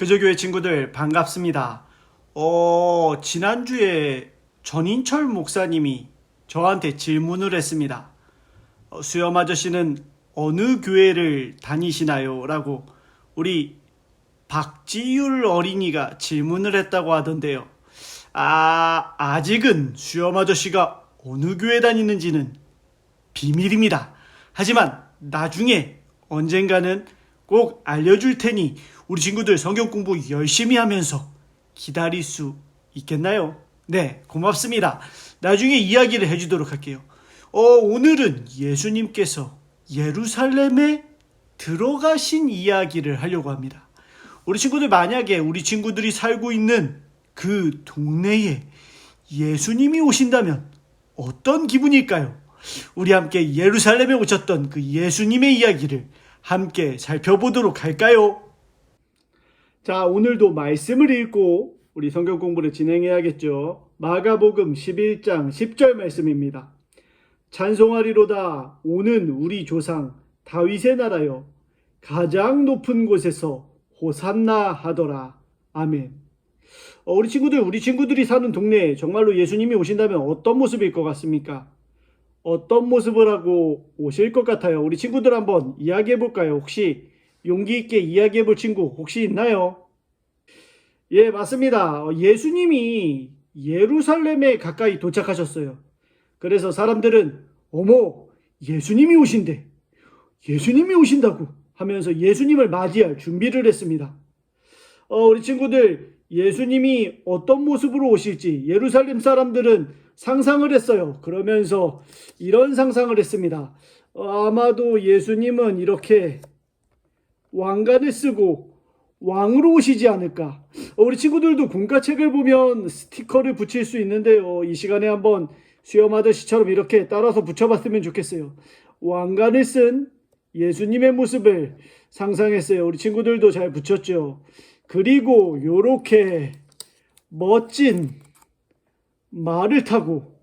그저교회 친구들 반갑습니다. 어, 지난주에 전인철 목사님이 저한테 질문을 했습니다. 어, 수염 아저씨는 어느 교회를 다니시나요? 라고 우리 박지율 어린이가 질문을 했다고 하던데요. 아, 아직은 수염 아저씨가 어느 교회 다니는지는 비밀입니다. 하지만 나중에 언젠가는 꼭 알려줄 테니 우리 친구들 성경 공부 열심히 하면서 기다릴 수 있겠나요? 네, 고맙습니다. 나중에 이야기를 해주도록 할게요. 어, 오늘은 예수님께서 예루살렘에 들어가신 이야기를 하려고 합니다. 우리 친구들 만약에 우리 친구들이 살고 있는 그 동네에 예수님이 오신다면 어떤 기분일까요? 우리 함께 예루살렘에 오셨던 그 예수님의 이야기를 함께 살펴보도록 할까요? 자, 오늘도 말씀을 읽고 우리 성경 공부를 진행해야겠죠. 마가복음 11장 10절 말씀입니다. 찬송하리로다 오는 우리 조상 다윗의 나라여 가장 높은 곳에서 호산나 하더라. 아멘. 어, 우리 친구들, 우리 친구들이 사는 동네에 정말로 예수님이 오신다면 어떤 모습일 것 같습니까? 어떤 모습을 하고 오실 것 같아요? 우리 친구들 한번 이야기해 볼까요? 혹시 용기 있게 이야기해 볼 친구 혹시 있나요? 예, 맞습니다. 어, 예수님이 예루살렘에 가까이 도착하셨어요. 그래서 사람들은 어머, 예수님이 오신대. 예수님이 오신다고 하면서 예수님을 맞이할 준비를 했습니다. 어, 우리 친구들, 예수님이 어떤 모습으로 오실지 예루살렘 사람들은 상상을 했어요. 그러면서 이런 상상을 했습니다. 어, 아마도 예수님은 이렇게 왕관을 쓰고 왕으로 오시지 않을까. 어, 우리 친구들도 공과책을 보면 스티커를 붙일 수 있는데요. 이 시간에 한번 수염 아저씨처럼 이렇게 따라서 붙여봤으면 좋겠어요. 왕관을 쓴 예수님의 모습을 상상했어요. 우리 친구들도 잘 붙였죠. 그리고 요렇게 멋진 말을 타고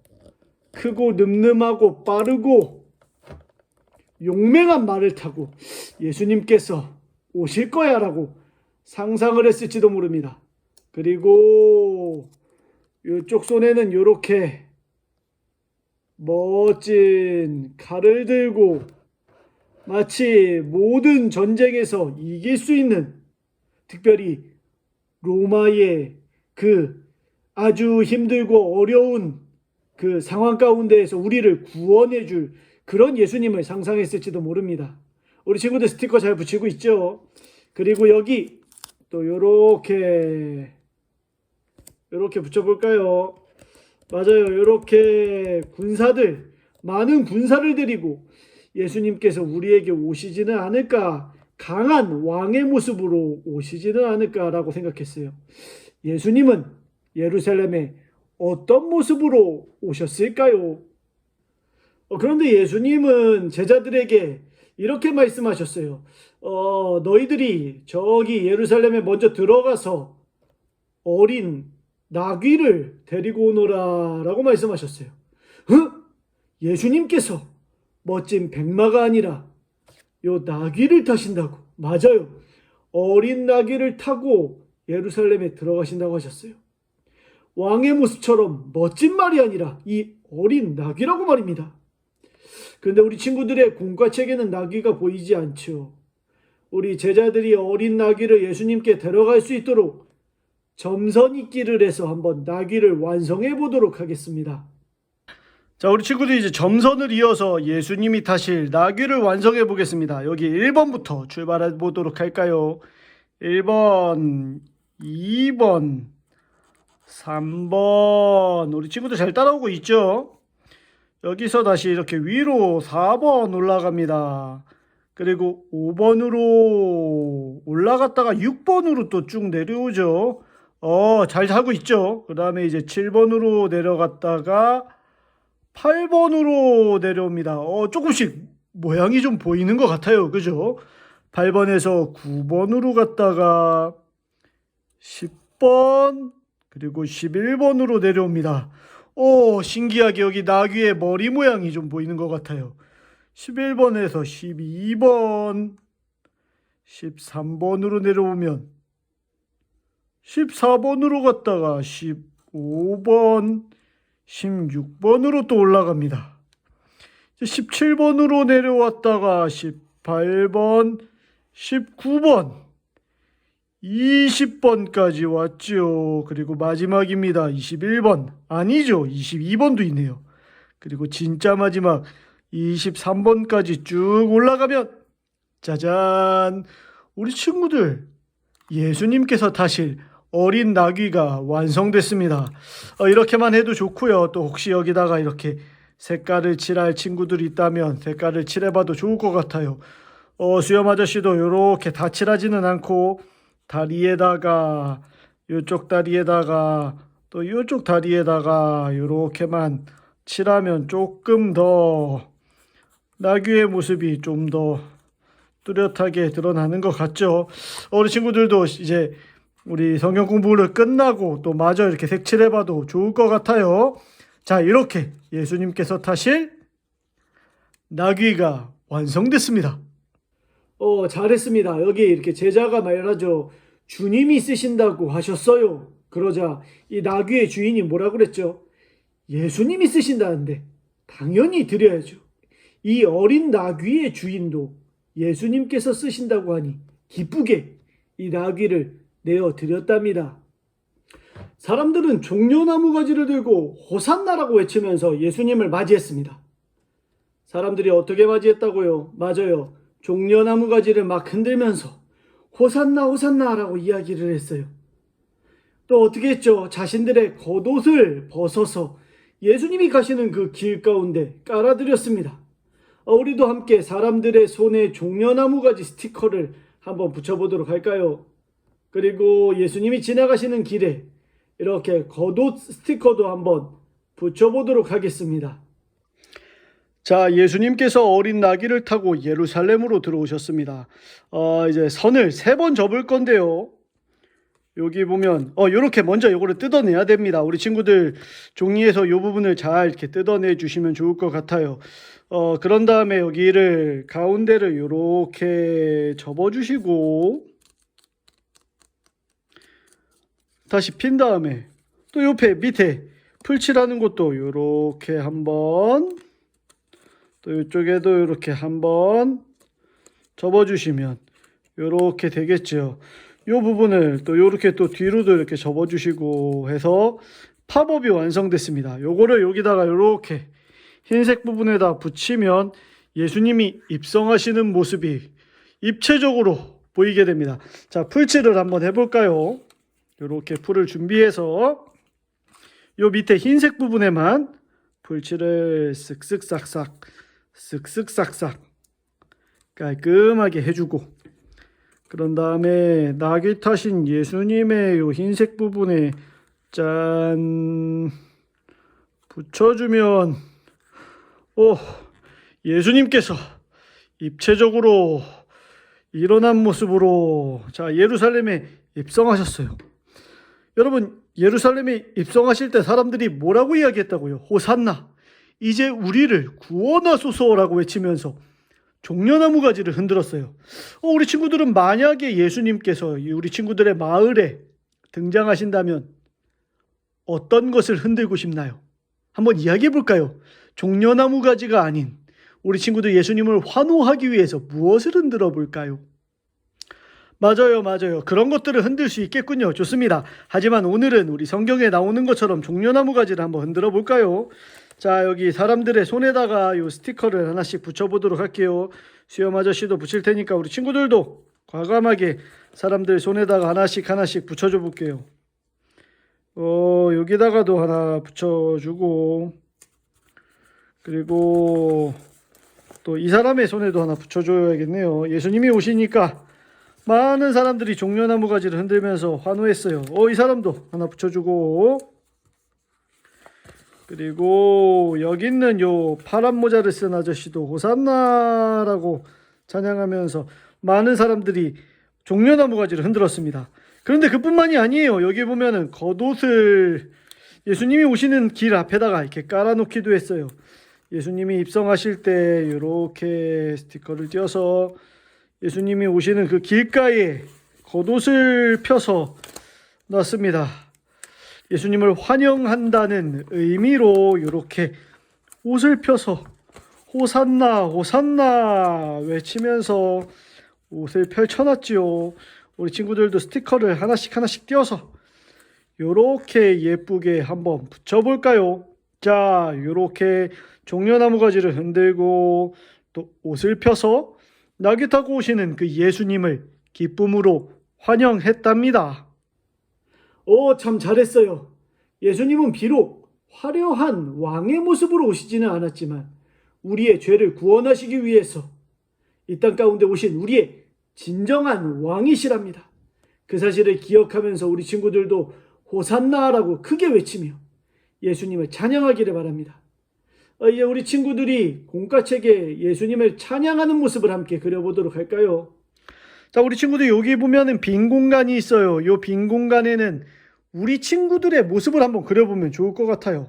크고 늠름하고 빠르고 용맹한 말을 타고 예수님께서 오실 거야 라고 상상을 했을지도 모릅니다. 그리고 이쪽 손에는 이렇게 멋진 칼을 들고 마치 모든 전쟁에서 이길 수 있는 특별히 로마의 그 아주 힘들고 어려운 그 상황 가운데에서 우리를 구원해 줄 그런 예수님을 상상했을지도 모릅니다. 우리 친구들 스티커 잘 붙이고 있죠? 그리고 여기 또 요렇게 요렇게 붙여볼까요? 맞아요. 요렇게 군사들 많은 군사를 데리고 예수님께서 우리에게 오시지는 않을까 강한 왕의 모습으로 오시지는 않을까라고 생각했어요. 예수님은 예루살렘에 어떤 모습으로 오셨을까요? 어, 그런데 예수님은 제자들에게 이렇게 말씀하셨어요. 어, 너희들이 저기 예루살렘에 먼저 들어가서 어린 나귀를 데리고 오너라 라고 말씀하셨어요. 응? 예수님께서 멋진 백마가 아니라 요 나귀를 타신다고. 맞아요. 어린 나귀를 타고 예루살렘에 들어가신다고 하셨어요. 왕의 모습처럼 멋진 말이 아니라 이 어린 나귀라고 말입니다. 그런데 우리 친구들의 공과 책에는 나귀가 보이지 않죠. 우리 제자들이 어린 나귀를 예수님께 데려갈 수 있도록 점선 있기를 해서 한번 나귀를 완성해 보도록 하겠습니다. 자, 우리 친구들이 이제 점선을 이어서 예수님이 타실 나귀를 완성해 보겠습니다. 여기 1번부터 출발해 보도록 할까요? 1번, 2번, 3번. 우리 친구들 잘 따라오고 있죠? 여기서 다시 이렇게 위로 4번 올라갑니다. 그리고 5번으로 올라갔다가 6번으로 또 쭉 내려오죠. 어, 잘 하고 있죠? 그 다음에 이제 7번으로 내려갔다가 8번으로 내려옵니다. 어, 조금씩 모양이 좀 보이는 것 같아요. 그죠? 8번에서 9번으로 갔다가 10번, 그리고 11번으로 내려옵니다. 오, 신기하게 여기 나귀의 머리 모양이 좀 보이는 것 같아요. 11번에서 12번, 13번으로 내려오면 14번으로 갔다가 15번, 16번으로 또 올라갑니다. 17번으로 내려왔다가 18번, 19번, 20번까지 왔죠. 그리고 마지막입니다. 21번. 아니죠. 22번도 있네요. 그리고 진짜 마지막 23번까지 쭉 올라가면 짜잔! 우리 친구들 예수님께서 타실 어린 나귀가 완성됐습니다. 어, 이렇게만 해도 좋고요. 또 혹시 여기다가 이렇게 색깔을 칠할 친구들이 있다면 색깔을 칠해봐도 좋을 것 같아요. 어, 수염 아저씨도 이렇게 다 칠하지는 않고 다리에다가 이쪽 다리에다가 또 이쪽 다리에다가 이렇게만 칠하면 조금 더 나귀의 모습이 좀 더 뚜렷하게 드러나는 것 같죠. 어린 친구들도 이제 우리 성경 공부를 끝나고 또 마저 이렇게 색칠해봐도 좋을 것 같아요. 자, 이렇게 예수님께서 타실 나귀가 완성됐습니다. 어, 잘했습니다. 여기 이렇게 제자가 말하죠. 주님이 쓰신다고 하셨어요. 그러자 이 나귀의 주인이 뭐라 그랬죠? 예수님이 쓰신다는데 당연히 드려야죠. 이 어린 나귀의 주인도 예수님께서 쓰신다고 하니 기쁘게 이 나귀를 내어 드렸답니다. 사람들은 종려나무 가지를 들고 호산나라고 외치면서 예수님을 맞이했습니다. 사람들이 어떻게 맞이했다고요? 맞아요. 종려나무 가지를 막 흔들면서 호산나 호산나라고 이야기를 했어요. 또 어떻게 했죠? 자신들의 겉옷을 벗어서 예수님이 가시는 그 길 가운데 깔아드렸습니다. 어, 우리도 함께 사람들의 손에 종려나무 가지 스티커를 한번 붙여보도록 할까요? 그리고 예수님이 지나가시는 길에 이렇게 겉옷 스티커도 한번 붙여보도록 하겠습니다. 자, 예수님께서 어린 나귀를 타고 예루살렘으로 들어오셨습니다. 어, 이제 선을 세 번 접을 건데요. 여기 보면 어 요렇게 먼저 요거를 뜯어내야 됩니다. 우리 친구들 종이에서 요 부분을 잘 이렇게 뜯어내 주시면 좋을 것 같아요. 어 그런 다음에 여기를 가운데를 요렇게 접어 주시고 다시 핀 다음에 또 옆에 밑에 풀칠하는 것도 요렇게 한번 또 이쪽에도 이렇게 한번 접어 주시면 요렇게 되겠죠. 요 부분을 또 요렇게 또 뒤로도 이렇게 접어 주시고 해서 팝업이 완성됐습니다. 요거를 여기다가 요렇게 흰색 부분에다 붙이면 예수님이 입성하시는 모습이 입체적으로 보이게 됩니다. 자, 풀칠을 한번 해볼까요? 요렇게 풀을 준비해서 요 밑에 흰색 부분에만 풀칠을 쓱쓱 싹싹 쓱쓱 싹싹 깔끔하게 해주고 그런 다음에 낙이 타신 예수님의 요 흰색 부분에 짠 붙여주면 오 예수님께서 입체적으로 일어난 모습으로 자 예루살렘에 입성하셨어요. 여러분 예루살렘에 입성하실 때 사람들이 뭐라고 이야기했다고요? 호산나 이제 우리를 구원하소서라고 외치면서 종려나무 가지를 흔들었어요. 어, 우리 친구들은 만약에 예수님께서 우리 친구들의 마을에 등장하신다면 어떤 것을 흔들고 싶나요? 한번 이야기해 볼까요? 종려나무 가지가 아닌 우리 친구들 예수님을 환호하기 위해서 무엇을 흔들어 볼까요? 맞아요, 맞아요. 그런 것들을 흔들 수 있겠군요. 좋습니다. 하지만 오늘은 우리 성경에 나오는 것처럼 종려나무 가지를 한번 흔들어 볼까요? 자, 여기 사람들의 손에다가 이 스티커를 하나씩 붙여보도록 할게요. 수염 아저씨도 붙일 테니까 우리 친구들도 과감하게 사람들 손에다가 하나씩 하나씩 붙여줘 볼게요. 어, 여기다가도 하나 붙여주고, 그리고 또 이 사람의 손에도 하나 붙여줘야겠네요. 예수님이 오시니까 많은 사람들이 종려나무 가지를 흔들면서 환호했어요. 어, 이 사람도 하나 붙여주고, 그리고 여기 있는 요 파란 모자를 쓴 아저씨도 호산나라고 찬양하면서 많은 사람들이 종려나무 가지를 흔들었습니다. 그런데 그뿐만이 아니에요. 여기 보면은 겉옷을 예수님이 오시는 길 앞에다가 이렇게 깔아놓기도 했어요. 예수님이 입성하실 때 이렇게 스티커를 띄어서 예수님이 오시는 그 길가에 겉옷을 펴서 넣습니다. 예수님을 환영한다는 의미로 이렇게 옷을 펴서 호산나 호산나 외치면서 옷을 펼쳐놨지요. 우리 친구들도 스티커를 하나씩 하나씩 띄워서 요렇게 예쁘게 한번 붙여볼까요? 자, 요렇게 종려나무 가지를 흔들고 또 옷을 펴서 낙이 타고 오시는 그 예수님을 기쁨으로 환영했답니다. 오, 참 잘했어요. 예수님은 비록 화려한 왕의 모습으로 오시지는 않았지만 우리의 죄를 구원하시기 위해서 이 땅 가운데 오신 우리의 진정한 왕이시랍니다. 그 사실을 기억하면서 우리 친구들도 호산나라고 크게 외치며 예수님을 찬양하기를 바랍니다. 어, 이제 우리 친구들이 공과책에 예수님을 찬양하는 모습을 함께 그려보도록 할까요? 자, 우리 친구들 여기 보면은 빈 공간이 있어요. 요빈 공간에는 우리 친구들의 모습을 한번 그려보면 좋을 것 같아요.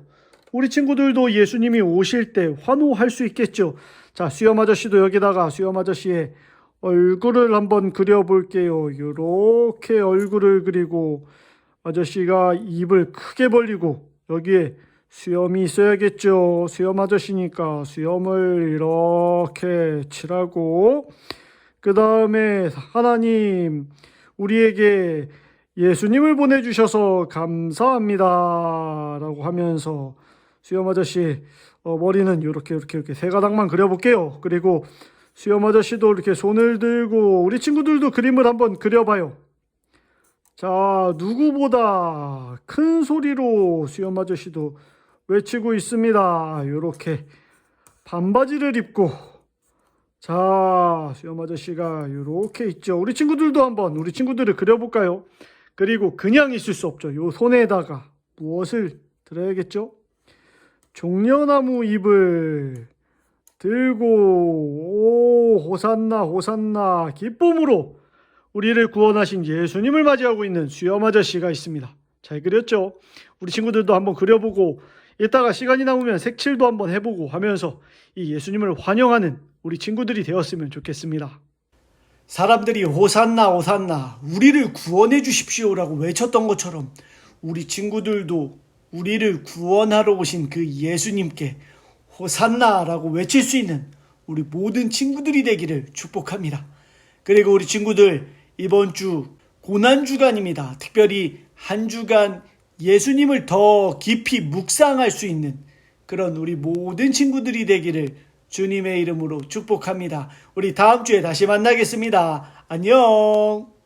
우리 친구들도 예수님이 오실 때 환호할 수 있겠죠. 자, 수염 아저씨도 여기다가 수염 아저씨의 얼굴을 한번 그려볼게요. 요렇게 얼굴을 그리고 아저씨가 입을 크게 벌리고 여기에 수염이 있어야겠죠. 수염 아저씨니까 수염을 이렇게 칠하고 그 다음에 하나님 우리에게 예수님을 보내주셔서 감사합니다. 라고 하면서 수염 아저씨 어, 머리는 이렇게 이렇게 이렇게 세 가닥만 그려볼게요. 그리고 수염 아저씨도 이렇게 손을 들고 우리 친구들도 그림을 한번 그려봐요. 자, 누구보다 큰 소리로 수염 아저씨도 외치고 있습니다. 이렇게 반바지를 입고 자, 수염 아저씨가 이렇게 있죠. 우리 친구들도 한번 우리 친구들을 그려볼까요? 그리고 그냥 있을 수 없죠. 요 손에다가 무엇을 들어야겠죠? 종려나무 잎을 들고 오 호산나 호산나 기쁨으로 우리를 구원하신 예수님을 맞이하고 있는 수염 아저씨가 있습니다. 잘 그렸죠? 우리 친구들도 한번 그려보고 이따가 시간이 남으면 색칠도 한번 해보고 하면서 이 예수님을 환영하는 우리 친구들이 되었으면 좋겠습니다. 사람들이 호산나 호산나 우리를 구원해 주십시오라고 외쳤던 것처럼 우리 친구들도 우리를 구원하러 오신 그 예수님께 호산나라고 외칠 수 있는 우리 모든 친구들이 되기를 축복합니다. 그리고 우리 친구들 이번 주 고난 주간입니다. 특별히 한 주간 예수님을 더 깊이 묵상할 수 있는 그런 우리 모든 친구들이 되기를 주님의 이름으로 축복합니다. 우리 다음 주에 다시 만나겠습니다. 안녕.